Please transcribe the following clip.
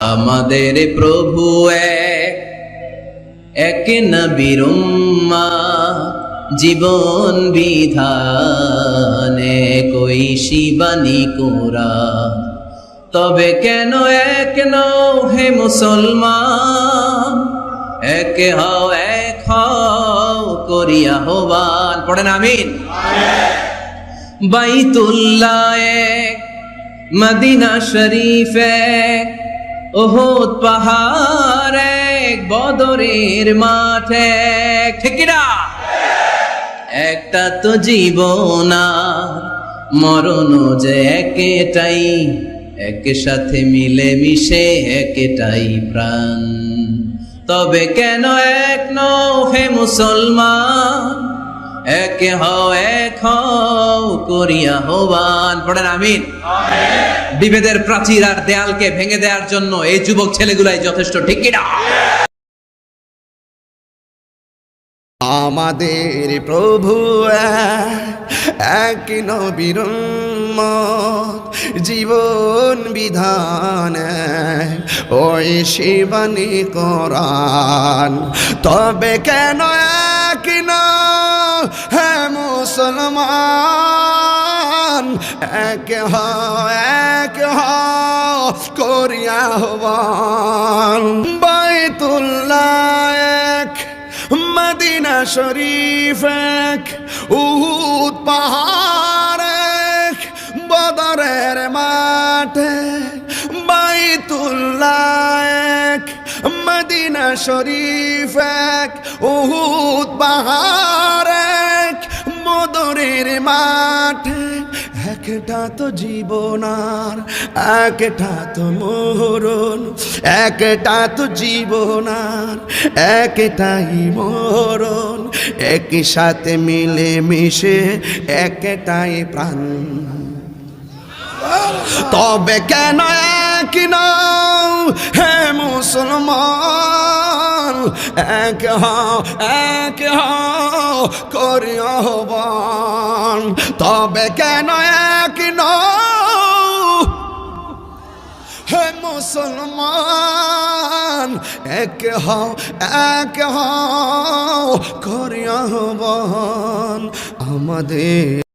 আমাদের প্রভু এক উম্মা, জীবন বিধানে কই শিবানী কোরা তবে কেন এক নও হে মুসলমান? এক হও এক হও করিয়া হবান পড়েন আমিন। বাইতুল্লাহ মদিনা শরীফ এক ওহদ পাহাড় এক বদরের মাঠ। এক ঠিক একটা তো জীবন মরণ যে একটাই এক সাথে মিলে মিশে একটাই প্রাণ। তবে কেন এক নও হে মুসলমান? এক হও এক হও করিয়া পড়েন, আমিন। বিভেদের প্রাচীর আর দেয়ালকে ভেঙে দেওয়ার জন্য এই যুবক ছেলেগুলাই যথেষ্ট, ঠিক আমাদের প্রভু এক নবীর জীবন বিধান, ওই শিবানী করান। তবে কেন মুসলমান, এক হও এক হও করিয়া হবান এক, মদিনা শরীফ এক, উহুদ পাহাড় এক, বদরের মাঠে। বাইতুল্লাহ এক, মদিনা শরীফ এক, উহুদ পাহাড় মাঠে। একটা তো জীবনার একটা তো মরণ। একটা তো জীবনার একটাই মরণ। একই সাথে মিলে মিশে একটাই প্রাণ। তবে কেন এক নও হে মুসলমান? এক হও এক হও, করিয়া হবান তবে কেন এক হে মুসলমান এক হও এক হও করিয়া হবন আমাদের